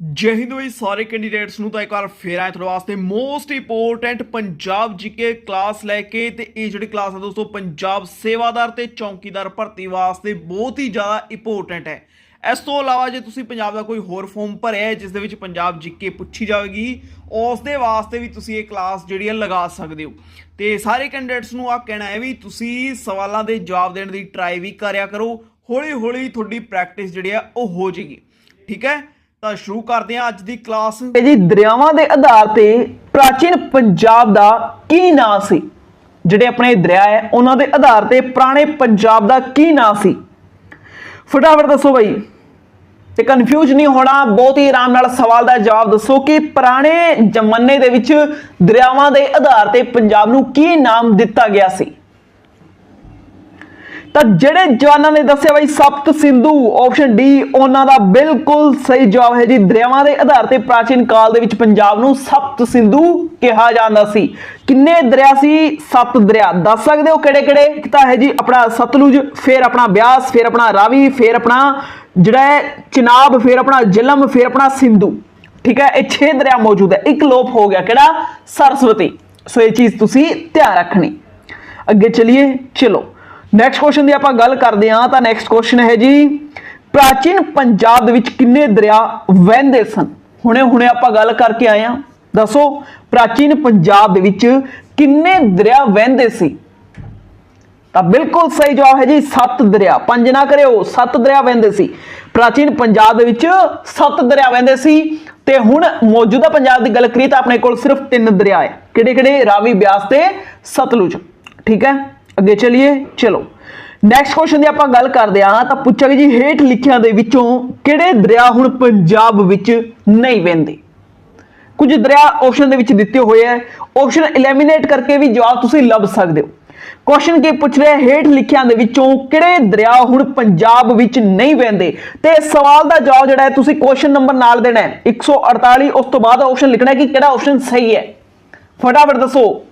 ਜੈ ਹਿੰਦ ਵੀ ਸਾਰੇ ਕੈਂਡੀਡੇਟਸ ਨੂੰ ਤਾਂ ਇੱਕ ਵਾਰ ਫੇਰ ਆਇਆ ਤੁਹਾਡੇ ਵਾਸਤੇ। Most important Punjab GK class ਲੈ ਕੇ ਤੇ ਇਹ ਜਿਹੜੀ ਕਲਾਸ ਹੈ ਦੋਸਤੋ, ਪੰਜਾਬ ਸੇਵਾਦਾਰ ਤੇ ਚੌਕੀਦਾਰ ਭਰਤੀ ਵਾਸਤੇ ਬਹੁਤ ਹੀ ਜ਼ਿਆਦਾ ਇੰਪੋਰਟੈਂਟ ਹੈ। ਇਸ ਤੋਂ ਇਲਾਵਾ ਜੇ ਤੁਸੀਂ ਪੰਜਾਬ ਦਾ ਕੋਈ ਹੋਰ ਫਾਰਮ ਭਰਿਆ ਜਿਸ ਦੇ ਵਿੱਚ ਪੰਜਾਬ ਜੀਕੇ ਪੁੱਛੀ ਜਾਵੇਗੀ, ਉਸ ਦੇ ਵਾਸਤੇ ਵੀ ਤੁਸੀਂ ਇਹ ਕਲਾਸ ਜਿਹੜੀ ਹੈ ਲਗਾ ਸਕਦੇ ਹੋ। ਤੇ ਸਾਰੇ ਕੈਂਡੀਡੇਟਸ ਨੂੰ ਆ ਕਹਿਣਾ ਹੈ ਵੀ ਤੁਸੀਂ ਸਵਾਲਾਂ ਦੇ ਜਵਾਬ ਦੇਣ ਦੀ ਟਰਾਈ ਵੀ ਕਰਿਆ ਕਰੋ। ਹੌਲੀ ਹੌਲੀ ਤੁਹਾਡੀ ਪ੍ਰੈਕਟਿਸ ਜਿਹੜੀ ਹੈ ਉਹ ਹੋ ਜਾਏਗੀ। ਠੀਕ ਹੈ? ਤਾਂ ਸ਼ੁਰੂ ਕਰਦੇ ਹਾਂ ਅੱਜ ਦੀ ਕਲਾਸ ਇਹ ਜੀ ਦਰਿਆਵਾਂ ਦੇ ਆਧਾਰ ਤੇ ਪ੍ਰਾਚੀਨ ਪੰਜਾਬ ਦਾ ਕੀ ਨਾਂ ਸੀ? ਜਿਹੜੇ ਆਪਣੇ ਦਰਿਆ ਹੈ, ਉਹਨਾਂ ਦੇ ਆਧਾਰ ਤੇ ਪੁਰਾਣੇ ਪੰਜਾਬ ਦਾ ਕੀ ਨਾਂ ਸੀ? ਫਟਾਫਟ ਦੱਸੋ ਬਈ। ਤੇ ਕਨਫਿਊਜ਼ ਨਹੀਂ ਹੋਣਾ, ਬਹੁਤ ਹੀ ਆਰਾਮ ਨਾਲ ਸਵਾਲ ਦਾ ਜਵਾਬ ਦੱਸੋ ਕਿ ਪੁਰਾਣੇ ਜ਼ਮਾਨੇ ਦੇ ਵਿੱਚ ਦਰਿਆਵਾਂ ਦੇ ਆਧਾਰ ਤੇ ਪੰਜਾਬ ਨੂੰ ਕੀ ਨਾਮ ਦਿੱਤਾ ਗਿਆ ਸੀ? ਤਾਂ ਜਿਹੜੇ ਜਵਾਨਾਂ ਨੇ ਦੱਸਿਆ ਬਾਈ ਸਪਤ ਸਿੰਧੂ ਆਪਸ਼ਨ ਡੀ ਉਹਨਾਂ ਦਾ ਬਿਲਕੁਲ ਸਹੀ ਜਵਾਬ ਹੈ ਜੀ। ਦਰਿਆਵਾਂ ਦੇ ਆਧਾਰ ਤੇ ਪ੍ਰਾਚੀਨ ਕਾਲ ਦੇ ਵਿੱਚ ਪੰਜਾਬ ਨੂੰ ਸਪਤ ਸਿੰਧੂ ਕਿਹਾ ਜਾਂਦਾ ਸੀ। ਕਿੰਨੇ ਦਰਿਆ ਸੀ? ਸੱਤ ਦਰਿਆ। ਦੱਸ ਸਕਦੇ ਹੋ ਕਿਹੜੇ ਕਿਹੜੇ ਇੱਕ ਤਾਂ ਹੈ ਜੀ ਆਪਣਾ ਸਤਲੁਜ, ਫਿਰ ਆਪਣਾ ਬਿਆਸ, ਫਿਰ ਆਪਣਾ ਰਾਵੀ, ਫਿਰ ਆਪਣਾ ਜਿਹੜਾ ਹੈ ਚਨਾਬ, ਫਿਰ ਆਪਣਾ ਜਲਮ ਫਿਰ ਆਪਣਾ ਸਿੰਧੂ। ਠੀਕ ਹੈ, ਇਹ 6 ਦਰਿਆ ਮੌਜੂਦ ਹੈ। ਇੱਕ ਲੋਪ ਹੋ ਗਿਆ। ਕਿਹੜਾ? ਸਰਸਵਤੀ। ਸੋ ਇਹ ਚੀਜ਼ ਤੁਸੀਂ ਧਿਆਨ ਰੱਖਣੀ। ਅੱਗੇ ਚਲਿਏ। ਚਲੋ। ਨੈਕਸਟ ਕੁਐਸਚਨ ਦੀ ਆਪਾਂ ਗੱਲ ਕਰਦੇ ਹਾਂ, ਤਾਂ ਨੈਕਸਟ ਕੁਐਸਚਨ ਹੈ ਜੀ, ਪ੍ਰਾਚੀਨ ਪੰਜਾਬ ਦੇ ਵਿੱਚ ਕਿੰਨੇ ਦਰਿਆ ਵਹਿੰਦੇ ਸਨ? ਹੁਣੇ ਹੁਣੇ ਆਪਾਂ ਗੱਲ ਕਰਕੇ ਆਏ ਹਾਂ। ਦੱਸੋ, ਪ੍ਰਾਚੀਨ ਪੰਜਾਬ ਦੇ ਵਿੱਚ ਕਿੰਨੇ ਦਰਿਆ ਵਹਿੰਦੇ ਸੀ? ਤਾਂ ਬਿਲਕੁਲ ਸਹੀ ਜਵਾਬ ਹੈ ਜੀ, ਸੱਤ ਦਰਿਆ। ਪੰਜ ਨਾ ਕਰਿਓ, ਸੱਤ ਦਰਿਆ ਵਹਿੰਦੇ ਸੀ। ਪ੍ਰਾਚੀਨ ਪੰਜਾਬ ਦੇ ਵਿੱਚ ਸੱਤ ਦਰਿਆ ਵਹਿੰਦੇ ਸੀ ਤੇ ਹੁਣ ਮੌਜੂਦਾ ਪੰਜਾਬ ਦੀ ਗੱਲ ਕਰੀਏ ਤਾਂ ਆਪਣੇ ਕੋਲ ਸਿਰਫ ਤਿੰਨ ਦਰਿਆ ਹੈ। ਕਿਹੜੇ ਕਿਹੜੇ ਰਾਵੀ ਬਿਆਸ ਤੇ ਸਤਲੁਜ। ਠੀਕ ਹੈ? ਅੱਗੇ ਚਲਿਏ, ਚਲੋ। ਨੈਕਸਟ ਕੁਐਸਚਨ ਦੀ ਆਪਾਂ ਗੱਲ ਕਰਦੇ ਹਾਂ, ਤਾਂ ਪੁੱਛਾਂਗੇ ਜੀ, ਹੇਠ ਲਿਖਿਆਂ ਦੇ ਵਿੱਚੋਂ ਕਿਹੜੇ ਦਰਿਆ ਹੁਣ ਪੰਜਾਬ ਵਿੱਚ ਨਹੀਂ ਵਹਿੰਦੇ? ਕੁਝ ਦਰਿਆ ਆਪਸ਼ਨ ਦੇ ਵਿੱਚ ਦਿੱਤੇ ਹੋਏ ਹੈ। ਆਪਸ਼ਨ ਐਲੀਮੀਨੇਟ ਕਰਕੇ ਵੀ ਜਵਾਬ ਤੁਸੀਂ ਲੱਭ ਸਕਦੇ ਹੋ। ਕੁਐਸਚਨ ਕੀ ਪੁੱਛ ਰਿਹਾ ਹੇਠ ਲਿਖਿਆਂ ਦੇ ਵਿੱਚੋਂ ਕਿਹੜੇ ਦਰਿਆ ਹੁਣ ਪੰਜਾਬ ਵਿੱਚ ਨਹੀਂ ਵਹਿੰਦੇ? ਤੇ ਸਵਾਲ ਦਾ ਜਵਾਬ ਜਿਹੜਾ ਹੈ, ਤੁਸੀਂ ਕੁਐਸਚਨ ਨੰਬਰ ਨਾਲ ਦੇਣਾ ਹੈ। 148 ਉਸ ਤੋਂ ਬਾਅਦ ਆਪਸ਼ਨ ਲਿਖਣਾ ਹੈ ਕਿ ਕਿਹੜਾ ਆਪਸ਼ਨ ਸਹੀ ਹੈ। ਫਟਾਫਟ ਦੱਸੋ।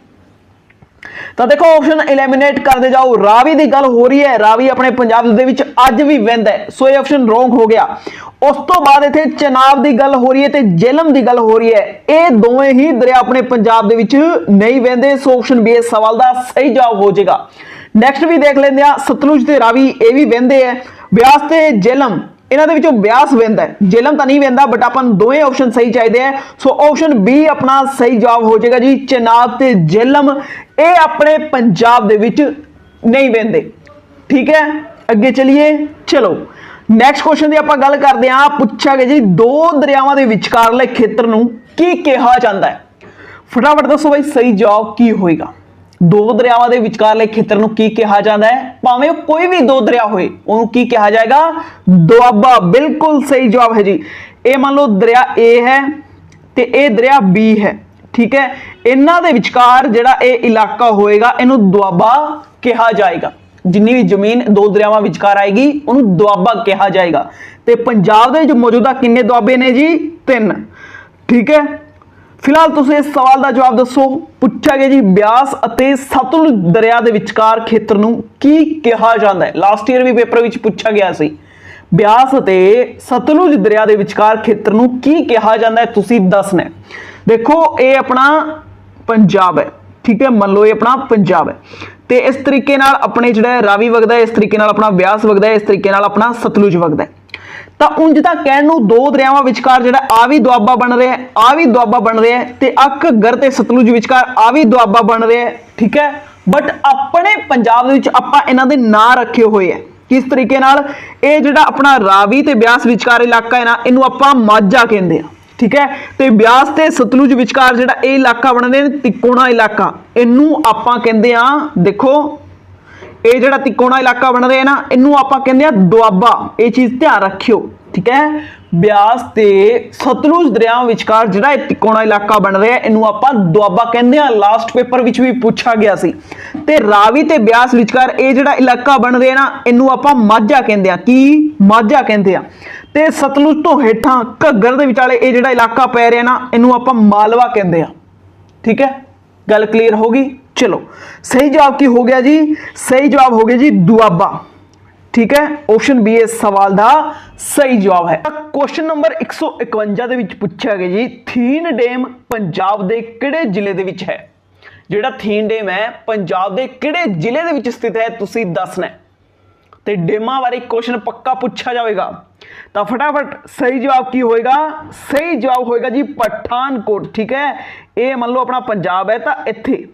ਤਾਂ ਦੇਖੋ ਆਪਸ਼ਨ ਐਲੀਮੀਨੇਟ ਕਰਦੇ ਜਾਓ। ਰਾਵੀ ਦੀ ਗੱਲ ਹੋ ਰਹੀ ਹੈ। ਰਾਵੀ ਆਪਣੇ ਪੰਜਾਬ ਦੇ ਵਿੱਚ ਅੱਜ ਵੀ ਵਹਿੰਦਾ ਹੈ। ਸੋ ਇਹ ਆਪਸ਼ਨ ਰੋਂਗ ਹੋ ਗਿਆ। ਉਸ ਤੋਂ ਬਾਅਦ ਇੱਥੇ ਚਨਾਬ ਦੀ ਗੱਲ ਹੋ ਰਹੀ ਹੈ ਤੇ ਜੇਲਮ ਦੀ ਗੱਲ ਹੋ ਰਹੀ ਹੈ। ਇਹ ਦੋਵੇਂ ਹੀ ਦਰਿਆ ਆਪਣੇ ਪੰਜਾਬ ਦੇ ਵਿੱਚ ਨਹੀਂ ਵਹਿੰਦੇ। ਸੋ ਆਪਸ਼ਨ ਬੀ ਇਸ ਸਵਾਲ ਦਾ ਸਹੀ ਜਵਾਬ ਹੋ ਜਾਏਗਾ। ਨੈਕਸਟ ਵੀ ਦੇਖ ਲੈਂਦੇ ਆ ਸਤਲੁਜ ਤੇ ਰਾਵੀ ਇਹ ਵੀ ਵਹਿੰਦੇ ਹੈ। ਬਿਆਸ ਤੇ ਜੇਲਮ ਇਹਨਾਂ ਦੇ ਵਿੱਚੋਂ ਬਿਆਸ ਵਹਿੰਦਾ ਜੇਲਮ ਤਾਂ ਨਹੀਂ ਵਹਿੰਦਾ ਬਟ ਆਪਾਂ ਨੂੰ ਦੋਵੇਂ ਆਪਸ਼ਨ ਸਹੀ ਚਾਹੀਦੇ ਆ। ਸੋ ਆਪਸ਼ਨ ਬੀ ਆਪਣਾ ਸਹੀ ਜਵਾਬ ਹੋ ਜਾਏਗਾ ਜੀ, ਚਨਾਬ ਤੇ ਜੇਲਮ ਇਹ ਆਪਣੇ ਪੰਜਾਬ ਦੇ ਵਿੱਚ ਨਹੀਂ ਵਹਿੰਦੇ। ਠੀਕ ਹੈ? ਅੱਗੇ ਚਲਿਏ। ਚਲੋ ਨੈਕਸਟ ਕੁਐਸਚਨ ਦੀ ਆਪਾਂ ਗੱਲ ਕਰਦੇ ਹਾਂ। ਪੁੱਛਾਂਗੇ ਜੀ, ਦੋ ਦਰਿਆਵਾਂ ਦੇ ਵਿਚਕਾਰਲੇ ਖੇਤਰ ਨੂੰ ਕੀ ਕਿਹਾ ਜਾਂਦਾ ਹੈ? ਫਟਾਫਟ ਦੱਸੋ ਬਾਈ, ਸਹੀ ਜਵਾਬ ਕੀ ਹੋਏਗਾ? ਦੋ ਦਰਿਆਵਾਂ ਦੇ ਵਿਚਕਾਰਲੇ ਖੇਤਰ ਨੂੰ ਕੀ ਕਿਹਾ ਜਾਂਦਾ ਹੈ? ਭਾਵੇਂ ਉਹ ਕੋਈ ਵੀ ਦੋ ਦਰਿਆ ਹੋਏ, ਉਹਨੂੰ ਕੀ ਕਿਹਾ ਜਾਏਗਾ? ਦੁਆਬਾ, ਬਿਲਕੁਲ ਸਹੀ ਜਵਾਬ ਹੈ ਜੀ। ਇਹ ਮੰਨ ਲਓ ਦਰਿਆ A ਹੈ ਤੇ ਇਹ ਦਰਿਆ B ਹੈ, ਠੀਕ ਹੈ? ਇਹਨਾਂ ਦੇ ਵਿਚਕਾਰ ਜਿਹੜਾ ਇਹ ਇਲਾਕਾ ਹੋਏਗਾ, ਇਹਨੂੰ ਦੁਆਬਾ ਕਿਹਾ ਜਾਏਗਾ। ਜਿੰਨੀ ਵੀ ਜ਼ਮੀਨ ਦੋ ਦਰਿਆਵਾਂ ਵਿਚਕਾਰ ਆਏਗੀ, ਉਹਨੂੰ ਦੁਆਬਾ ਕਿਹਾ ਜਾਏਗਾ। ਤੇ ਪੰਜਾਬ ਦੇ ਵਿੱਚ ਮੌਜੂਦਾ ਕਿੰਨੇ ਦੁਆਬੇ ਨੇ ਜੀ? ਤਿੰਨ, ਠੀਕ ਹੈ? ਫਿਲਹਾਲ ਤੁਸੀਂ ਇਸ ਸਵਾਲ ਦਾ ਜਵਾਬ ਦੱਸੋ। ਪੁੱਛਿਆ ਗਿਆ ਜੀ, ਬਿਆਸ ਅਤੇ ਸਤਲੁਜ ਦਰਿਆ ਦੇ ਵਿਚਕਾਰ ਖੇਤਰ ਨੂੰ ਕੀ ਕਿਹਾ ਜਾਂਦਾ ਹੈ? ਲਾਸਟ ਈਅਰ ਵੀ ਪੇਪਰ ਵਿੱਚ ਪੁੱਛਿਆ ਗਿਆ ਸੀ। ਬਿਆਸ ਅਤੇ ਸਤਲੁਜ ਦਰਿਆ ਦੇ ਵਿਚਕਾਰ ਖੇਤਰ ਨੂੰ ਕੀ ਕਿਹਾ ਜਾਂਦਾ ਹੈ? ਤੁਸੀਂ ਦੱਸਣਾ ਦੇਖੋ, ਇਹ ਆਪਣਾ ਪੰਜਾਬ ਹੈ। ਠੀਕ ਹੈ, ਮੰਨ ਲਓ ਇਹ ਆਪਣਾ ਪੰਜਾਬ ਹੈ। ਤੇ ਇਸ ਤਰੀਕੇ ਨਾਲ ਆਪਣੇ ਜਿਹੜਾ ਰਾਵੀ ਵਗਦਾ ਹੈ, ਇਸ ਤਰੀਕੇ ਨਾਲ ਆਪਣਾ ਬਿਆਸ ਵਗਦਾ ਹੈ, ਇਸ ਤਰੀਕੇ ਨਾਲ ਆਪਣਾ ਸਤਲੁਜ ਵਗਦਾ ਹੈ। ਤਾਂ ਉਂਝ ਤਾਂ ਕਹਿਣ ਨੂੰ ਦੋ ਦਰਿਆਵਾਂ ਵਿਚਕਾਰ ਜਿਹੜਾ ਆ ਵੀ ਦੁਆਬਾ ਬਣ ਰਿਹਾ ਹੈ, ਆ ਵੀ ਦੁਆਬਾ ਬਣ ਰਿਹਾ ਹੈ ਤੇ ਅੱਕ, ਗਰ ਤੇ ਸਤਲੁਜ ਵਿਚਕਾਰ ਆ ਵੀ ਦੁਆਬਾ ਬਣ ਰਿਹਾ ਹੈ, ਠੀਕ ਹੈ? ਬਟ ਆਪਣੇ ਪੰਜਾਬ ਦੇ ਵਿੱਚ ਆਪਾਂ ਇਹਨਾਂ ਦੇ ਨਾਂ ਰੱਖੇ ਹੋਏ ਹੈ। ਕਿਸ ਤਰੀਕੇ ਨਾਲ? ਇਹ ਜਿਹੜਾ ਆਪਣਾ ਰਾਵੀ ਤੇ ਬਿਆਸ ਵਿਚਕਾਰ ਇਲਾਕਾ ਹੈ ਨਾ, ਇਹਨੂੰ ਆਪਾਂ ਮਾਝਾ ਕਹਿੰਦੇ ਆ ਠੀਕ ਹੈ? ਤੇ ਬਿਆਸ ਤੇ ਸਤਲੁਜ ਵਿਚਕਾਰ ਜਿਹੜਾ ਇਹ ਇਲਾਕਾ ਬਣਦੇ ਨੇ, ਤਿਕੋਣਾ ਇਲਾਕਾ, ਇਹਨੂੰ ਆਪਾਂ ਕਹਿੰਦੇ ਆ ਦੇਖੋ ਇਹ ਜਿਹੜਾ ਤਿਕੋਣਾ ਇਲਾਕਾ ਬਣ ਰਿਹਾ ਨਾ, ਇਹਨੂੰ ਆਪਾਂ ਕਹਿੰਦੇ ਆ ਦੁਆਬਾ। ਇਹ ਚੀਜ਼ ਧਿਆਨ ਰੱਖਿਓ, ਠੀਕ ਹੈ? ਬਿਆਸ ਤੇ ਸਤਲੁਜ ਦਰਿਆ ਵਿਚਕਾਰ ਜਿਹੜਾ ਇਹ ਤਿਕੋਣਾ ਇਲਾਕਾ ਬਣ ਰਿਹਾ ਇਹਨੂੰ ਆਪਾਂ ਦੁਆਬਾ ਕਹਿੰਦੇ ਆ ਲਾਸਟ ਪੇਪਰ ਵਿੱਚ ਵੀ ਪੁੱਛਿਆ ਗਿਆ ਸੀ। ਤੇ ਰਾਵੀ ਤੇ ਬਿਆਸ ਵਿਚਕਾਰ ਇਹ ਜਿਹੜਾ ਇਲਾਕਾ ਬਣ ਰਿਹਾ ਨਾ, ਇਹਨੂੰ ਆਪਾਂ ਮਾਝਾ ਕਹਿੰਦੇ ਆ ਕੀ? ਮਾਝਾ ਕਹਿੰਦੇ ਆ ਤੇ ਸਤਲੁਜ ਤੋਂ ਹੇਠਾਂ ਘੱਗਰ ਦੇ ਵਿਚਾਲੇ ਇਹ ਜਿਹੜਾ ਇਲਾਕਾ ਪੈ ਰਿਹਾ ਨਾ, ਇਹਨੂੰ ਆਪਾਂ ਮਾਲਵਾ ਕਹਿੰਦੇ ਆ ਠੀਕ ਹੈ? ਗੱਲ ਕਲੀਅਰ ਹੋ ਗਈ? ਚਲੋ, ਸਹੀ ਜਵਾਬ ਕੀ ਹੋ ਗਿਆ ਜੀ? ਸਹੀ ਜਵਾਬ ਹੋ ਗਿਆ ਜੀ ਦੁਆਬਾ। ਠੀਕ ਹੈ? ਆਪਸ਼ਨ ਬੀ ਇਸ ਸਵਾਲ ਦਾ ਸਹੀ ਜਵਾਬ ਹੈ। ਕੁਐਸਚਨ ਨੰਬਰ 151 ਦੇ ਵਿੱਚ ਪੁੱਛਿਆ ਗਿਆ ਜੀ, ਥੀਨ ਡੈਮ ਪੰਜਾਬ ਦੇ ਕਿਹੜੇ ਜ਼ਿਲ੍ਹੇ ਦੇ ਵਿੱਚ ਹੈ? ਜਿਹੜਾ ਥੀਨ ਡੈਮ ਹੈ, ਪੰਜਾਬ ਦੇ ਕਿਹੜੇ ਜ਼ਿਲ੍ਹੇ ਦੇ ਵਿੱਚ ਸਥਿਤ ਹੈ, ਤੁਸੀਂ ਦੱਸਣਾ ਹੈ। ਤੇ ਡੇਮਾਂ ਬਾਰੇ ਕੁਐਸਚਨ ਪੱਕਾ ਪੁੱਛਿਆ ਜਾਵੇਗਾ। ਤਾਂ ਫਟਾਫਟ ਸਹੀ ਜਵਾਬ ਕੀ ਹੋਏਗਾ? ਸਹੀ ਜਵਾਬ ਹੋਏਗਾ ਜੀ ਪਠਾਨਕੋਟ, ਠੀਕ ਹੈ? ਇਹ ਮੰਨ ਲਓ ਆਪਣਾ ਪੰਜਾਬ ਹੈ, ਤਾਂ ਇੱਥੇ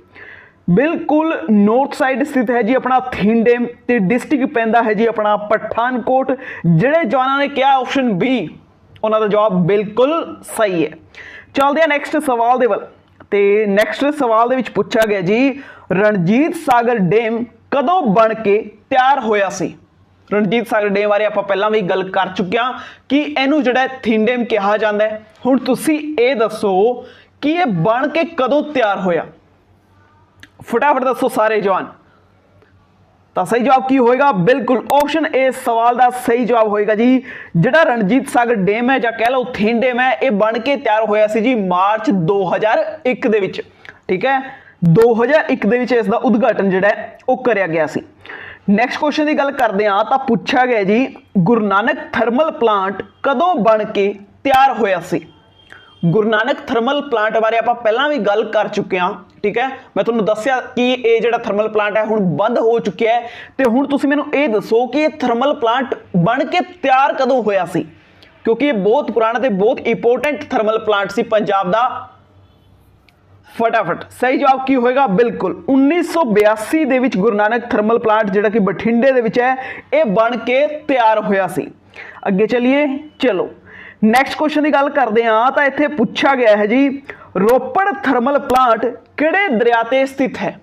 ਬਿਲਕੁਲ ਨੌਰਥ ਸਾਈਡ ਸਥਿਤ ਹੈ ਜੀ ਆਪਣਾ ਥੀਨ ਡੈਮ ਤੇ ਡਿਸਟ੍ਰਿਕਟ ਪੈਂਦਾ ਹੈ ਜੀ ਆਪਣਾ ਪਠਾਨਕੋਟ, ਜਿਹੜੇ ਜਵਾਨਾਂ ਨੇ ਕਿਹਾ ਆਪਸ਼ਨ ਬੀ ਉਹਨਾਂ ਦਾ ਜਵਾਬ ਬਿਲਕੁਲ ਸਹੀ ਹੈ। ਚੱਲਦੇ ਹਾਂ ਨੈਕਸਟ ਸਵਾਲ ਦੇ ਵੱਲ ਤੇ ਨੈਕਸਟ ਸਵਾਲ ਦੇ ਵਿੱਚ ਪੁੱਛਿਆ ਗਿਆ ਜੀ, ਰਣਜੀਤ ਸਾਗਰ ਡੈਮ ਕਦੋਂ ਬਣ ਕੇ ਤਿਆਰ ਹੋਇਆ ਸੀ? ਰਣਜੀਤ ਸਾਗਰ ਡੈਮ ਬਾਰੇ ਆਪਾਂ ਪਹਿਲਾਂ ਵੀ ਗੱਲ ਕਰ ਚੁੱਕੇ ਹਾਂ ਕਿ ਇਹਨੂੰ ਜਿਹੜਾ ਥਿਨ ਡੈਮ ਕਿਹਾ ਜਾਂਦਾ ਹੈ। ਹੁਣ ਤੁਸੀਂ ਇਹ ਦੱਸੋ ਕਿ ਇਹ ਬਣ ਕੇ ਕਦੋਂ ਤਿਆਰ ਹੋਇਆ? ਫਟਾਫਟ ਦੱਸੋ ਸਾਰੇ ਜਵਾਨ ਤਾਂ ਸਹੀ ਜਵਾਬ ਕੀ ਹੋਏਗਾ ਬਿਲਕੁਲ ਆਪਸ਼ਨ ਏ ਸਵਾਲ ਦਾ ਸਹੀ ਜਵਾਬ ਹੋਏਗਾ ਜੀ ਜਿਹੜਾ ਰਣਜੀਤ ਸਾਗਰ ਡੈਮ ਹੈ ਜਾਂ ਕਹਿ ਲਓ ਥੀਨ ਡੈਮ ਹੈ ਇਹ ਬਣ ਕੇ ਤਿਆਰ ਹੋਇਆ ਸੀ ਜੀ ਮਾਰਚ 2001 ਦੇ ਵਿੱਚ ਠੀਕ ਹੈ 2001 ਦੇ ਵਿੱਚ ਇਸ ਦਾ ਉਦਘਾਟਨ ਜਿਹੜਾ ਉਹ ਕਰਿਆ ਗਿਆ ਸੀ ਨੈਕਸਟ ਕੁਐਸਚਨ ਦੀ ਗੱਲ ਕਰਦੇ ਹਾਂ ਤਾਂ ਪੁੱਛਿਆ ਗਿਆ ਜੀ ਗੁਰੂ ਨਾਨਕ ਥਰਮਲ ਪਲਾਂਟ ਕਦੋਂ ਬਣ ਕੇ ਤਿਆਰ ਹੋਇਆ ਸੀ ਗੁਰੂ ਨਾਨਕ ਥਰਮਲ ਪਲਾਂਟ ਬਾਰੇ ਆਪਾਂ ਪਹਿਲਾਂ ਵੀ ਗੱਲ ਕਰ ਚੁੱਕੇ ਹਾਂ, ਠੀਕ ਹੈ? ਮੈਂ ਤੁਹਾਨੂੰ ਦੱਸਿਆ ਕਿ ਇਹ ਜਿਹੜਾ ਥਰਮਲ ਪਲਾਂਟ ਹੈ, ਹੁਣ ਬੰਦ ਹੋ ਚੁੱਕਿਆ ਹੈ ਤੇ ਹੁਣ ਤੁਸੀਂ ਮੈਨੂੰ ਇਹ ਦੱਸੋ ਕਿ ਇਹ ਥਰਮਲ ਪਲਾਂਟ ਬਣ ਕੇ ਤਿਆਰ ਕਦੋਂ ਹੋਇਆ ਸੀ? ਕਿਉਂਕਿ ਇਹ ਬਹੁਤ ਪੁਰਾਣਾ ਤੇ ਬਹੁਤ ਇੰਪੋਰਟੈਂਟ ਥਰਮਲ ਪਲਾਂਟ ਸੀ ਪੰਜਾਬ ਦਾ। ਫਟਾਫਟ, ਸਹੀ ਜਵਾਬ ਕੀ ਹੋਏਗਾ? ਬਿਲਕੁਲ 1982 ਦੇ ਵਿੱਚ ਗੁਰੂ ਨਾਨਕ ਥਰਮਲ ਪਲਾਂਟ ਜਿਹੜਾ ਕਿ ਬਠਿੰਡੇ ਦੇ ਵਿੱਚ ਹੈ, ਇਹ ਬਣ ਕੇ ਤਿਆਰ ਹੋਇਆ ਸੀ। ਅੱਗੇ ਚਲਿਏ, ਚਲੋ। ਨੈਕਸਟ ਕੁਐਸਚਨ ਦੀ ਗੱਲ ਕਰਦੇ ਹਾਂ, ਤਾਂ ਇੱਥੇ ਪੁੱਛਿਆ ਗਿਆ ਹੈ ਜੀ, ਰੋਪੜ ਥਰਮਲ ਪਲਾਂਟ ਕਿਹੜੇ ਦਰਿਆ ਤੇ ਸਥਿਤ ਹੈ?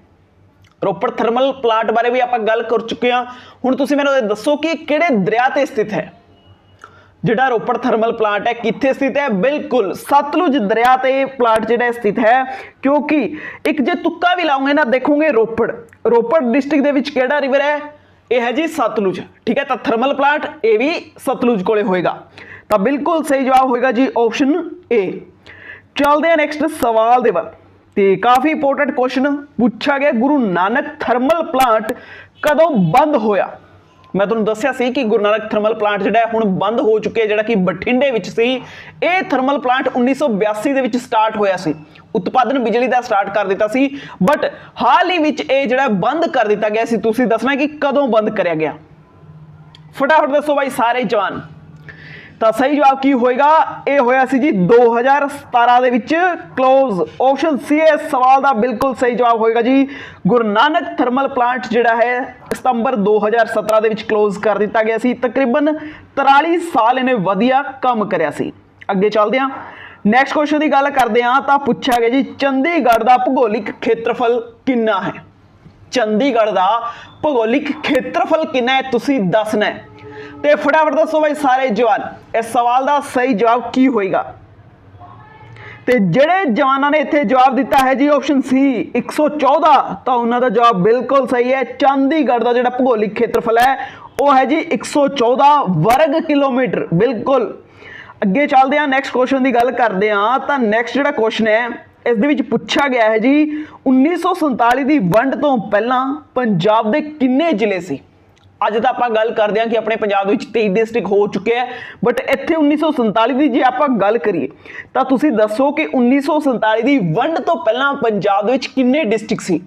ਰੋਪੜ ਥਰਮਲ ਪਲਾਂਟ ਬਾਰੇ ਵੀ ਆਪਾਂ ਗੱਲ ਕਰ ਚੁੱਕੇ ਹਾਂ। ਹੁਣ ਤੁਸੀਂ ਮੈਨੂੰ ਇਹ ਦੱਸੋ ਕਿ ਕਿਹੜੇ ਦਰਿਆ ਤੇ ਸਥਿਤ ਹੈ? ਜਿਹੜਾ ਰੋਪੜ ਥਰਮਲ ਪਲਾਂਟ ਹੈ, ਕਿੱਥੇ ਸਥਿਤ ਹੈ? ਬਿਲਕੁਲ, ਸਤਲੁਜ ਦਰਿਆ ਤੇ ਪਲਾਂਟ ਜਿਹੜਾ ਸਥਿਤ ਹੈ, ਕਿਉਂਕਿ ਇੱਕ ਜੇ ਤੁੱਕਾ ਵੀ ਲਾਉਂਗੇ ਨਾ, ਦੇਖੋਗੇ ਰੋਪੜ। ਰੋਪੜ ਡਿਸਟ੍ਰਿਕਟ ਦੇ ਵਿੱਚ ਕਿਹੜਾ ਰਿਵਰ ਹੈ? ਇਹ ਹੈ ਜੀ ਸਤਲੁਜ, ਠੀਕ ਹੈ? ਤਾਂ ਥਰਮਲ ਪਲਾਂਟ, ਇਹ ਵੀ ਸਤਲੁਜ ਕੋਲੇ ਹੋਏਗਾ। ਤਾਂ ਬਿਲਕੁਲ ਸਹੀ ਜਵਾਬ ਹੋਏਗਾ ਜੀ ਆਪਸ਼ਨ ਏ ਚੱਲਦੇ ਹਾਂ ਨੈਕਸਟ ਸਵਾਲ ਦੇ ਵੱਲ। ਤੇ ਕਾਫੀ ਇੰਪੋਰਟੈਂਟ ਕੁਐਸਚਨ ਪੁੱਛਿਆ ਗਿਆ, ਗੁਰੂ ਨਾਨਕ ਥਰਮਲ ਪਲਾਂਟ ਕਦੋਂ ਬੰਦ ਹੋਇਆ? ਮੈਂ ਤੁਹਾਨੂੰ ਦੱਸਿਆ ਸੀ ਕਿ ਗੁਰੂ ਨਾਨਕ ਥਰਮਲ ਪਲਾਂਟ ਜਿਹੜਾ ਹੁਣ ਬੰਦ ਹੋ ਚੁੱਕਿਆ, ਜਿਹੜਾ ਕਿ ਬਠਿੰਡੇ ਵਿੱਚ ਸੀ। ਇਹ ਥਰਮਲ ਪਲਾਂਟ 1982 ਦੇ ਵਿੱਚ ਸਟਾਰਟ ਹੋਇਆ ਸੀ। ਉਤਪਾਦਨ ਬਿਜਲੀ ਦਾ ਸਟਾਰਟ ਕਰ ਦਿੱਤਾ ਸੀ ਬਟ ਹਾਲ ਹੀ ਵਿੱਚ ਇਹ ਜਿਹੜਾ ਬੰਦ ਕਰ ਦਿੱਤਾ ਗਿਆ ਸੀ। ਤੁਸੀਂ ਦੱਸਣਾ ਕਿ ਕਦੋਂ ਬੰਦ ਕਰਿਆ ਗਿਆ? ਫਟਾਫਟ ਦੱਸੋ ਬਾਈ ਸਾਰੇ ਜਵਾਨ। ਤਾਂ ਸਹੀ ਜਵਾਬ ਕੀ ਹੋਏਗਾ? ਇਹ ਹੋਇਆ ਸੀ ਜੀ 2017 ਦੇ ਵਿੱਚ ক্লোਜ਼ ਆਪਸ਼ਨ ਸੀ। ਇਸ ਸਵਾਲ ਦਾ ਬਿਲਕੁਲ ਸਹੀ ਜਵਾਬ ਹੋਏਗਾ ਜੀ। ਗੁਰੂ ਨਾਨਕ ਥਰਮਲ ਪਲਾਂਟ ਜਿਹੜਾ ਹੈ, ਸਤੰਬਰ 2017 ਦੇ ਵਿੱਚ ক্লোਜ਼ ਕਰ ਦਿੱਤਾ ਗਿਆ ਸੀ। ਤਕਰੀਬਨ 43 ਸਾਲ ਇਹਨੇ ਵਧੀਆ ਕੰਮ ਕਰਿਆ ਸੀ। ਅੱਗੇ ਚੱਲਦੇ ਹਾਂ। ਨੈਕਸਟ ਕੁਐਸਚਨ ਦੀ ਗੱਲ ਕਰਦੇ ਹਾਂ ਤਾਂ ਪੁੱਛਿਆ ਗਿਆ ਜੀ, ਚੰਡੀਗੜ੍ਹ ਦਾ ਭੂਗੋਲਿਕ ਖੇਤਰਫਲ ਕਿੰਨਾ ਹੈ? ਚੰਡੀਗੜ੍ਹ ਦਾ ਭੂਗੋਲਿਕ ਖੇਤਰਫਲ ਕਿੰਨਾ ਹੈ? ਤੁਸੀਂ ਦੱਸਣਾ ਤੇ ਫਟਾਫਟ ਦੱਸੋ ਭਾਈ ਸਾਰੇ ਜਵਾਨ। ਇਸ ਸਵਾਲ ਦਾ ਸਹੀ ਜਵਾਬ ਕੀ ਹੋਏਗਾ? ਤੇ ਜਿਹੜੇ ਜਵਾਨਾਂ ਨੇ ਇੱਥੇ ਜਵਾਬ ਦਿੱਤਾ ਹੈ ਜੀ ਆਪਸ਼ਨ ਸੀ 114 ਤਾਂ ਉਹਨਾਂ ਦਾ ਜਵਾਬ ਬਿਲਕੁਲ ਸਹੀ ਹੈ। ਚੰਡੀਗੜ੍ਹ ਦਾ ਜਿਹੜਾ ਭੂਗੋਲਿਕ ਖੇਤਰਫਲ ਹੈ, ਉਹ ਹੈ ਜੀ 114 ਵਰਗ ਕਿਲੋਮੀਟਰ। ਬਿਲਕੁਲ। ਅੱਗੇ ਚੱਲਦੇ ਹਾਂ ਨੈਕਸਟ ਕੁਐਸਚਨ ਦੀ ਗੱਲ ਕਰਦੇ ਹਾਂ। ਤਾਂ ਨੈਕਸਟ ਜਿਹੜਾ ਕੁਐਸਚਨ ਹੈ, ਇਸ ਦੇ ਵਿੱਚ ਪੁੱਛਿਆ ਗਿਆ ਹੈ ਜੀ 1947 ਦੀ ਵੰਡ ਤੋਂ ਪਹਿਲਾਂ ਪੰਜਾਬ ਦੇ ਕਿੰਨੇ ਜ਼ਿਲ੍ਹੇ ਸੀ? ਅੱਜ ਤਾਂ ਆਪਾਂ ਗੱਲ ਕਰਦੇ ਹਾਂ ਕਿ ਆਪਣੇ ਪੰਜਾਬ ਵਿੱਚ 23 ਡਿਸਟ੍ਰਿਕਟ ਹੋ ਚੁੱਕੇ ਆ ਬਟ ਇੱਥੇ 1947 ਦੀ ਜੇ ਆਪਾਂ ਗੱਲ ਕਰੀਏ, ਤਾਂ ਤੁਸੀਂ ਦੱਸੋ ਕਿ 1947 ਦੀ ਵੰਡ ਤੋਂ ਪਹਿਲਾਂ ਪੰਜਾਬ ਵਿੱਚ ਕਿੰਨੇ ਡਿਸਟ੍ਰਿਕਟ ਸੀ?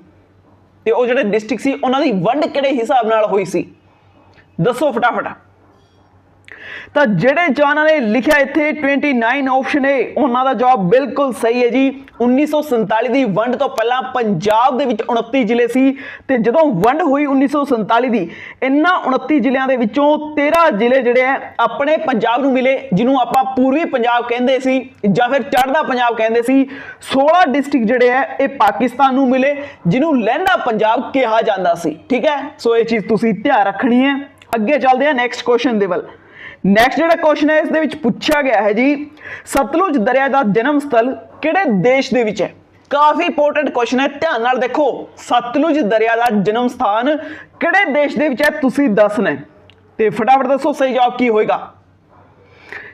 ਤੇ ਉਹ ਜਿਹੜੇ ਡਿਸਟ੍ਰਿਕਟ ਸੀ, ਉਹਨਾਂ ਦੀ ਵੰਡ ਕਿਹੜੇ ਹਿਸਾਬ ਨਾਲ ਹੋਈ ਸੀ? ਦੱਸੋ ਫਟਾਫਟ। ਤਾਂ ਜਿਹੜੇ ਜਵਾਨਾਂ ਨੇ ਲਿਖਿਆ ਇੱਥੇ 29 ਆਪਸ਼ਨ ਹੈ ਉਹਨਾਂ ਦਾ ਜਵਾਬ ਬਿਲਕੁਲ ਸਹੀ ਹੈ ਜੀ। 1947 ਦੀ ਵੰਡ ਤੋਂ ਪਹਿਲਾਂ ਪੰਜਾਬ ਦੇ ਵਿੱਚ 29 ਜ਼ਿਲ੍ਹੇ ਸੀ ਤੇ ਜਦੋਂ ਵੰਡ ਹੋਈ 1947 ਦੀ ਇਨ੍ਹਾਂ 29 ਜ਼ਿਲ੍ਹਿਆਂ ਦੇ ਵਿੱਚੋਂ 13 ਜ਼ਿਲ੍ਹੇ ਜਿਹੜੇ ਆ ਆਪਣੇ ਪੰਜਾਬ ਨੂੰ ਮਿਲੇ, ਜਿਹਨੂੰ ਆਪਾਂ ਪੂਰਬੀ ਪੰਜਾਬ ਕਹਿੰਦੇ ਸੀ ਜਾਂ ਫਿਰ ਚੜ੍ਹਦਾ ਪੰਜਾਬ ਕਹਿੰਦੇ ਸੀ। 16 ਡਿਸਟ੍ਰਿਕਟ ਜਿਹੜੇ ਆ ਇਹ ਪਾਕਿਸਤਾਨ ਨੂੰ ਮਿਲੇ, ਜਿਹਨੂੰ ਲਹਿੰਦਾ ਪੰਜਾਬ ਕਿਹਾ ਜਾਂਦਾ ਸੀ। ਠੀਕ ਹੈ? ਸੋ ਇਹ ਚੀਜ਼ ਤੁਸੀਂ ਧਿਆਨ ਰੱਖਣੀ ਹੈ। ਅੱਗੇ ਚੱਲਦੇ ਹਾਂ ਨੈਕਸਟ ਕੁਐਸਚਨ ਦੇ ਵੱਲ। ਨੈਕਸਟ ਜਿਹੜਾ ਕੁਐਸਚਨ ਹੈ, ਇਸ ਦੇ ਵਿੱਚ ਪੁੱਛਿਆ ਗਿਆ ਹੈ ਜੀ, ਸਤਲੁਜ ਦਰਿਆ ਦਾ ਜਨਮ ਸਥਲ ਕਿਹੜੇ ਦੇਸ਼ ਦੇ ਵਿੱਚ ਹੈ? ਕਾਫੀ ਇੰਪੋਰਟੈਂਟ ਕੁਐਸਚਨ ਹੈ, ਧਿਆਨ ਨਾਲ ਦੇਖੋ, ਸਤਲੁਜ ਦਰਿਆ ਦਾ ਜਨਮ ਸਥਾਨ ਕਿਹੜੇ ਦੇਸ਼ ਦੇ ਵਿੱਚ ਹੈ, ਤੁਸੀਂ ਦੱਸਣਾ ਹੈ। ਤੇ ਫਟਾਫਟ ਦੱਸੋ, ਸਹੀ ਜਵਾਬ ਕੀ ਹੋਏਗਾ?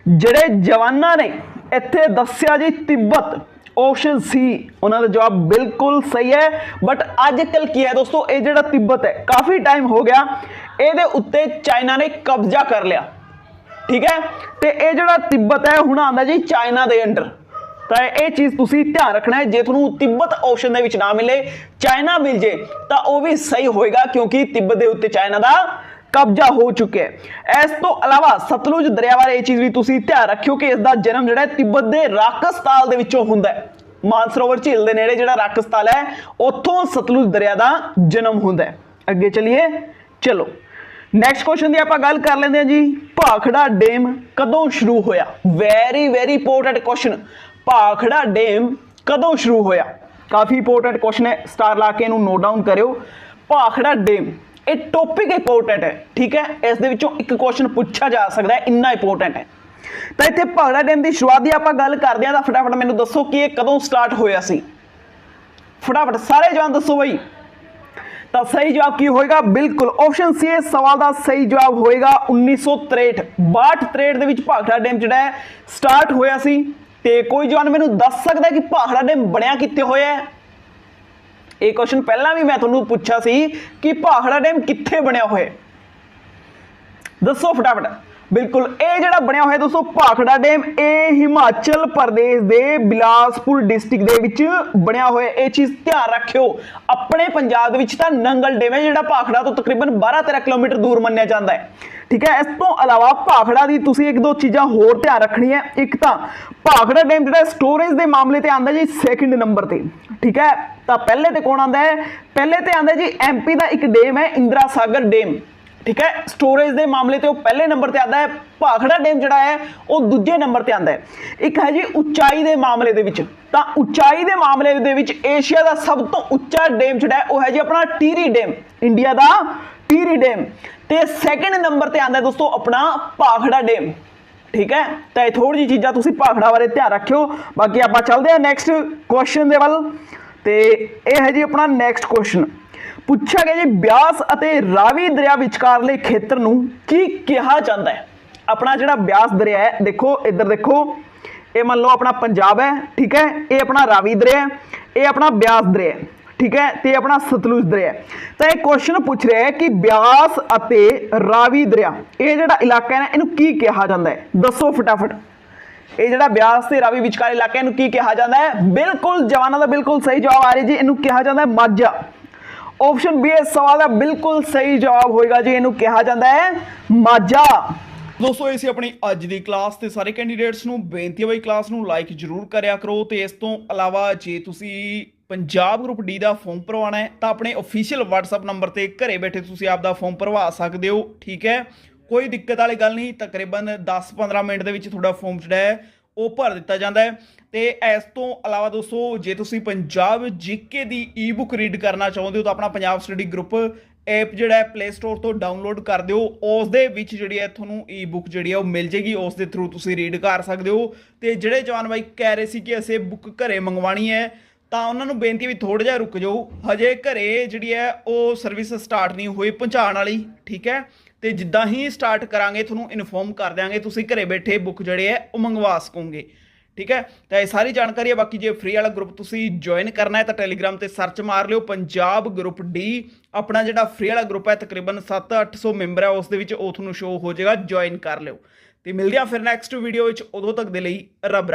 ਜਿਹੜੇ ਜਵਾਨਾਂ ਨੇ ਇੱਥੇ ਦੱਸਿਆ ਜੀ, ਤਿੱਬਤ ਆਪਸ਼ਨ ਸੀ ਉਹਨਾਂ ਦਾ ਜਵਾਬ ਬਿਲਕੁਲ ਸਹੀ ਹੈ। ਬਟ ਅੱਜ ਕੱਲ ਕੀ ਹੈ ਦੋਸਤੋ, ਇਹ ਜਿਹੜਾ ਤਿੱਬਤ ਹੈ, ਕਾਫੀ ਟਾਈਮ ਹੋ ਗਿਆ, ਇਹਦੇ ਉੱਤੇ ਚਾਈਨਾ ਨੇ ਕਬਜ਼ਾ ਕਰ ਲਿਆ। ਠੀਕ ਹੈ? ਤੇ ਇਹ ਜਿਹੜਾ ਤਿੱਬਤ ਹੈ, ਹੁਣ ਆਂਦਾ ਜੀ ਚਾਈਨਾ ਦੇ ਅੰਡਰ। ਤਾਂ ਇਹ ਚੀਜ਼ ਤੁਸੀਂ ਧਿਆਨ ਰੱਖਣਾ ਹੈ, ਜੇ ਤੁਹਾਨੂੰ ਤਿੱਬਤ ਆਪਸ਼ਨ ਦੇ ਵਿੱਚ ਨਾ ਮਿਲੇ, ਚਾਈਨਾ ਮਿਲ ਜੇ, ਤਾਂ ਉਹ ਵੀ ਸਹੀ ਹੋਏਗਾ, ਕਿਉਂਕਿ ਤਿੱਬਤ ਦੇ ਉੱਤੇ ਚਾਈਨਾ ਦਾ ਕਬਜ਼ਾ ਹੋ ਚੁੱਕਿਆ ਹੈ। ਇਸ ਤੋਂ ਇਲਾਵਾ ਸਤਲੁਜ ਦਰਿਆ ਬਾਰੇ ਇਹ ਚੀਜ਼ ਵੀ ਤੁਸੀਂ ਧਿਆਨ ਰੱਖਿਓ ਕਿ ਇਸ ਦਾ ਜਨਮ ਜਿਹੜਾ ਤਿੱਬਤ ਦੇ ਰਾਕਸਤਾਲ ਦੇ ਵਿੱਚੋਂ ਹੁੰਦਾ ਹੈ। ਮਾਨਸਰੋਵਰ ਝੀਲ ਦੇ ਨੇੜੇ ਜਿਹੜਾ ਰਾਕਸਤਾਲ ਹੈ, ਉੱਥੋਂ ਸਤਲੁਜ ਦਰਿਆ ਦਾ ਜਨਮ ਹੁੰਦਾ ਹੈ। ਅੱਗੇ ਚਲਿਏ, ਚਲੋ। ਨੈਕਸਟ ਕੁਐਸਚਨ ਦੀ ਆਪਾਂ ਗੱਲ ਕਰ ਲੈਂਦੇ ਹਾਂ ਜੀ। ਭਾਖੜਾ ਡੈਮ ਕਦੋਂ ਸ਼ੁਰੂ ਹੋਇਆ? Very very important question Bhakra dam ਕਦੋਂ ਸ਼ੁਰੂ ਹੋਇਆ? ਕਾਫੀ ਇੰਪੋਰਟੈਂਟ ਕੁਐਸਚਨ ਹੈ। ਸਟਾਰ ਲਾ ਕੇ ਇਹਨੂੰ ਨੋਟ ਡਾਊਨ ਕਰਿਓ। ਭਾਖੜਾ ਡੈਮ ਇਹ ਟੌਪਿਕ ਇੰਪੋਰਟੈਂਟ ਹੈ, ਠੀਕ ਹੈ? ਇਸ ਦੇ ਵਿੱਚੋਂ ਇੱਕ ਕੁਐਸਚਨ ਪੁੱਛਿਆ ਜਾ ਸਕਦਾ ਹੈ, ਇੰਨਾ ਇੰਪੋਰਟੈਂਟ ਹੈ। ਤਾਂ ਇੱਥੇ ਭਾਖੜਾ ਡੈਮ ਦੀ ਸ਼ੁਰੂਆਤ ਦੀ ਆਪਾਂ ਗੱਲ ਕਰਦੇ ਹਾਂ ਤਾਂ ਫਟਾਫਟ ਮੈਨੂੰ ਦੱਸੋ ਕਿ ਇਹ ਕਦੋਂ ਸਟਾਰਟ ਹੋਇਆ ਸੀ? ਫਟਾਫਟ ਸਾਰੇ ਜਵਾਨ ਦੱਸੋ ਬਈ। ਤਾਂ ਸਹੀ ਜਵਾਬ ਕੀ ਹੋਏਗਾ? ਬਿਲਕੁਲ। ਆਪਸ਼ਨ ਸੀ ਇਸ ਸਵਾਲ ਦਾ ਸਹੀ ਜਵਾਬ ਹੋਏਗਾ 1963 62 63 ਦੇ ਵਿੱਚ ਭਾਖੜਾ ਡੈਮ ਜਿਹੜਾ ਹੈ ਸਟਾਰਟ ਹੋਇਆ ਸੀ। ਤੇ ਕੋਈ ਜਵਾਨ ਮੈਨੂੰ ਦੱਸ ਸਕਦਾ ਕਿ ਭਾਖੜਾ ਡੈਮ ਬਣਿਆ ਕਿੱਥੇ ਹੋਇਆ ਹੈ? ਇਹ ਕੁਐਸਚਨ ਪਹਿਲਾਂ ਵੀ ਮੈਂ ਤੁਹਾਨੂੰ ਪੁੱਛਿਆ ਸੀ ਕਿ ਭਾਖੜਾ ਡੈਮ ਕਿੱਥੇ ਬਣਿਆ ਹੋਇਆ ਦੱਸੋ ਫਟਾਫਟ। ਬਿਲਕੁਲ, ਇਹ ਜਿਹੜਾ ਬਣਿਆ ਹੋਇਆ ਦੋਸਤੋ ਭਾਖੜਾ ਡੈਮ, ਇਹ ਹਿਮਾਚਲ ਪ੍ਰਦੇਸ਼ ਦੇ ਬਿਲਾਸਪੁਰ ਡਿਸਟ੍ਰਿਕਟ ਦੇ ਵਿੱਚ ਬਣਿਆ ਹੋਇਆ। ਇਹ ਚੀਜ਼ ਧਿਆਨ ਰੱਖਿਓ। ਆਪਣੇ ਪੰਜਾਬ ਦੇ ਵਿੱਚ ਤਾਂ ਨੰਗਲ ਡੈਮ ਹੈ, ਜਿਹੜਾ ਭਾਖੜਾ ਤੋਂ ਤਕਰੀਬਨ 12-13 ਕਿਲੋਮੀਟਰ ਦੂਰ ਮੰਨਿਆ ਜਾਂਦਾ ਹੈ। ਠੀਕ ਹੈ, ਇਸ ਤੋਂ ਇਲਾਵਾ ਭਾਖੜਾ ਦੀ ਤੁਸੀਂ ਇੱਕ ਦੋ ਚੀਜ਼ਾਂ ਹੋਰ ਧਿਆਨ ਰੱਖਣੀ ਹੈ ਇੱਕ ਤਾਂ ਭਾਖੜਾ ਡੈਮ ਜਿਹੜਾ ਸਟੋਰੇਜ ਦੇ ਮਾਮਲੇ ਤੇ ਆਂਦਾ ਜੀ ਸੈਕਿੰਡ ਨੰਬਰ ਤੇ। ਠੀਕ ਹੈ, ਤਾਂ ਪਹਿਲੇ ਤੇ ਕੌਣ ਆਂਦਾ ਹੈ? ਪਹਿਲੇ ਤੇ ਆਂਦਾ ਜੀ ਐਮਪੀ ਦਾ ਇੱਕ ਡੈਮ ਹੈ, ਇੰਦਰਾ ਸਾਗਰ ਡੈਮ। ਠੀਕ ਹੈ? ਸਟੋਰੇਜ ਦੇ ਮਾਮਲੇ ਤੇ ਉਹ ਪਹਿਲੇ ਨੰਬਰ ਤੇ ਆਂਦਾ ਹੈ। ਭਾਖੜਾ ਡੈਮ ਜਿਹੜਾ ਹੈ, ਉਹ ਦੂਜੇ ਨੰਬਰ ਤੇ ਆਂਦਾ ਹੈ। ਇੱਕ ਹੈ ਜੀ ਉਚਾਈ ਦੇ ਮਾਮਲੇ ਦੇ ਵਿੱਚ। ਤਾਂ ਉਚਾਈ ਦੇ ਮਾਮਲੇ ਦੇ ਵਿੱਚ ਏਸ਼ੀਆ ਦਾ ਸਭ ਤੋਂ ਉੱਚਾ ਡੈਮ ਜਿਹੜਾ ਉਹ ਹੈ ਜੀ ਆਪਣਾ ਟੀਰੀ ਡੈਮ ਇੰਡੀਆ ਦਾ ਟੀਰੀ ਡੈਮ ਤੇ ਸੈਕੰਡ ਨੰਬਰ ਤੇ ਆਂਦਾ ਦੋਸਤੋ ਆਪਣਾ ਭਾਖੜਾ ਡੈਮ ਠੀਕ ਹੈ? ਤਾਂ ਇਹ ਥੋੜੀ ਜਿਹੀ ਚੀਜ਼ਾਂ ਤੁਸੀਂ ਭਾਖੜਾ ਬਾਰੇ ਧਿਆਨ ਰੱਖਿਓ। ਬਾਕੀ ਆਪਾਂ ਚੱਲਦੇ ਹਾਂ ਨੈਕਸਟ ਕੁਐਸਚਨ ਦੇ ਵੱਲ। ਤੇ ਇਹ ਹੈ ਜੀ ਆਪਣਾ ਨੈਕਸਟ ਕੁਐਸਚਨ ਪੁੱਛਿਆ ਗਿਆ ਜੀ, ਬਿਆਸ ਅਤੇ ਰਾਵੀ ਦਰਿਆ ਵਿਚਕਾਰਲੇ ਖੇਤਰ ਨੂੰ ਕੀ ਕਿਹਾ ਜਾਂਦਾ ਹੈ? ਆਪਣਾ ਜਿਹੜਾ ਬਿਆਸ ਦਰਿਆ ਹੈ, ਦੇਖੋ, ਇੱਧਰ ਦੇਖੋ। ਇਹ ਮੰਨ ਲਓ ਆਪਣਾ ਪੰਜਾਬ ਹੈ, ਠੀਕ ਹੈ? ਇਹ ਆਪਣਾ ਰਾਵੀ ਦਰਿਆ ਹੈ, ਇਹ ਆਪਣਾ ਬਿਆਸ ਦਰਿਆ ਹੈ, ਠੀਕ ਹੈ? ਤੇ ਆਪਣਾ ਸਤਲੁਜ ਦਰਿਆ ਹੈ। ਤਾਂ ਇਹ ਕੁਐਸਚਨ ਪੁੱਛ ਰਿਹਾ ਹੈ ਕਿ ਬਿਆਸ ਅਤੇ ਰਾਵੀ ਦਰਿਆ, ਇਹ ਜਿਹੜਾ ਇਲਾਕਾ ਹੈ ਨਾ, ਇਹਨੂੰ ਕੀ ਕਿਹਾ ਜਾਂਦਾ ਹੈ? ਦੱਸੋ ਫਟਾਫਟ। ਇਹ ਜਿਹੜਾ ਬਿਆਸ ਤੇ ਰਾਵੀ ਵਿਚਕਾਰ ਇਲਾਕਾ ਇਹਨੂੰ ਕੀ ਕਿਹਾ ਜਾਂਦਾ ਹੈ? ਬਿਲਕੁਲ ਜਵਾਨਾਂ ਦਾ ਬਿਲਕੁਲ ਸਹੀ ਜਵਾਬ ਆ ਰਿਹਾ ਜੀ, ਇਹਨੂੰ ਕਿਹਾ ਜਾਂਦਾ ਹੈ ਮਾਝਾ। ਆਪਸ਼ਨ ਬੀ ਇਸ ਸਵਾਲ ਦਾ ਬਿਲਕੁਲ ਸਹੀ ਜਵਾਬ ਹੋਏਗਾ ਜੀ, ਇਹਨੂੰ ਕਿਹਾ ਜਾਂਦਾ ਹੈ ਮਾਝਾ। ਦੋਸਤੋ, ਇਹ ਸੀ ਆਪਣੀ ਅੱਜ ਦੀ ਕਲਾਸ ਤੇ ਸਾਰੇ ਕੈਂਡੀਡੇਟਸ ਨੂੰ। ਬੇਨਤੀ ਹੈ ਬਈ ਕਲਾਸ ਨੂੰ ਲਾਈਕ ਜਰੂਰ ਕਰਿਆ ਕਰੋ ਤੇ ਇਸ ਤੋਂ ਇਲਾਵਾ ਜੇ ਤੁਸੀਂ ਪੰਜਾਬ ਗਰੁੱਪ ਡੀ ਦਾ ਫਾਰਮ ਭਰਵਾਉਣਾ ਹੈ, ਤਾਂ ਆਪਣੇ ਅਫੀਸ਼ੀਅਲ WhatsApp ਨੰਬਰ ਤੇ ਘਰੇ ਬੈਠੇ ਤੁਸੀਂ ਆਪਦਾ ਫਾਰਮ ਭਰਵਾ ਸਕਦੇ ਹੋ, ਠੀਕ ਹੈ? ਕੋਈ ਦਿੱਕਤ ਵਾਲੀ ਗੱਲ ਨਹੀਂ, ਤਕਰੀਬਨ 10-15 ਮਿੰਟ ਦੇ ਵਿੱਚ ਤੁਹਾਡਾ ਫਾਰਮ ਜਿਹੜਾ ਹੈ ਉਹ ਭਰ ਦਿੱਤਾ ਜਾਂਦਾ ਹੈ। ਤੇ ਇਸ ਤੋਂ ਇਲਾਵਾ ਦੋਸਤੋ, ਜੇ ਤੁਸੀਂ ਪੰਜਾਬ ਜੀਕੇ ਦੀ ਈ-ਬੁੱਕ ਰੀਡ ਕਰਨਾ ਚਾਹੁੰਦੇ ਹੋ, ਤਾਂ ਆਪਣਾ ਪੰਜਾਬ ਸਟੱਡੀ ਗਰੁੱਪ ਐਪ ਜਿਹੜਾ ਹੈ ਪਲੇ ਸਟੋਰ ਤੋਂ ਡਾਊਨਲੋਡ ਕਰ ਦਿਓ। ਉਸ ਦੇ ਵਿੱਚ ਜਿਹੜੀ ਹੈ, ਤੁਹਾਨੂੰ ਈ-ਬੁੱਕ ਜਿਹੜੀ ਹੈ, ਉਹ ਮਿਲ ਜੇਗੀ। ਉਸ ਦੇ ਥਰੂ ਤੁਸੀਂ ਰੀਡ ਕਰ ਸਕਦੇ ਹੋ। ਤੇ ਜਿਹੜੇ ਜਵਾਨ ਬਾਈ ਕਹਿ ਰਹੇ ਸੀ ਕਿ ਅਸੀਂ ਬੁੱਕ ਘਰੇ ਮੰਗਵਾਣੀ ਹੈ, ਤਾਂ ਉਹਨਾਂ ਨੂੰ ਬੇਨਤੀ ਵੀ ਥੋੜਾ ਜਿਹਾ ਰੁਕ ਜਾਓ। ਹਜੇ ਘਰੇ ਜਿਹੜੀ ਹੈ, ਉਹ ਸਰਵਿਸ ਸਟਾਰਟ ਨਹੀਂ ਹੋਈ, ਪਹੁੰਚਾਉਣ ਵਾਲੀ, ਠੀਕ ਹੈ? ਤੇ ਜਿੱਦਾਂ ਹੀ ਸਟਾਰਟ ਕਰਾਂਗੇ, ਤੁਹਾਨੂੰ ਇਨਫੋਰਮ ਕਰ ਦਿਆਂਗੇ, ਤੁਸੀਂ ਘਰੇ ਬੈਠੇ ਬੁੱਕ ਜਿਹੜੇ ਹੈ, ਉਹ ਮੰਗਵਾ ਸਕੋਗੇ। ਠੀਕ ਹੈ? ਤਾਂ ਇਹ ਸਾਰੀ ਜਾਣਕਾਰੀ ਹੈ, ਬਾਕੀ ਜੇ ਫ੍ਰੀ ਵਾਲਾ ਗਰੁੱਪ ਤੁਸੀਂ ਜੁਆਇਨ ਕਰਨਾ ਹੈ, ਤਾਂ ਟੈਲੀਗ੍ਰਾਮ ਤੇ ਸਰਚ ਮਾਰ ਲਿਓ, ਪੰਜਾਬ ਗਰੁੱਪ ਡੀ ਆਪਣਾ ਜਿਹੜਾ ਫ੍ਰੀ ਵਾਲਾ ਗਰੁੱਪ ਹੈ, ਤਕਰੀਬਨ 7-800 ਮੈਂਬਰ ਹੈ, ਉਸ ਦੇ ਵਿੱਚ ਉਹ ਤੁਹਾਨੂੰ ਸ਼ੋ ਹੋ ਜਾਏਗਾ ਜੁਆਇਨ ਕਰ ਲਿਓ। ਤੇ ਮਿਲਦੇ ਹਾਂ ਫਿਰ ਨੈਕਸਟ ਵੀਡੀਓ ਵਿੱਚ, ਉਦੋਂ ਤੱਕ ਦੇ ਲਈ ਰੱਬ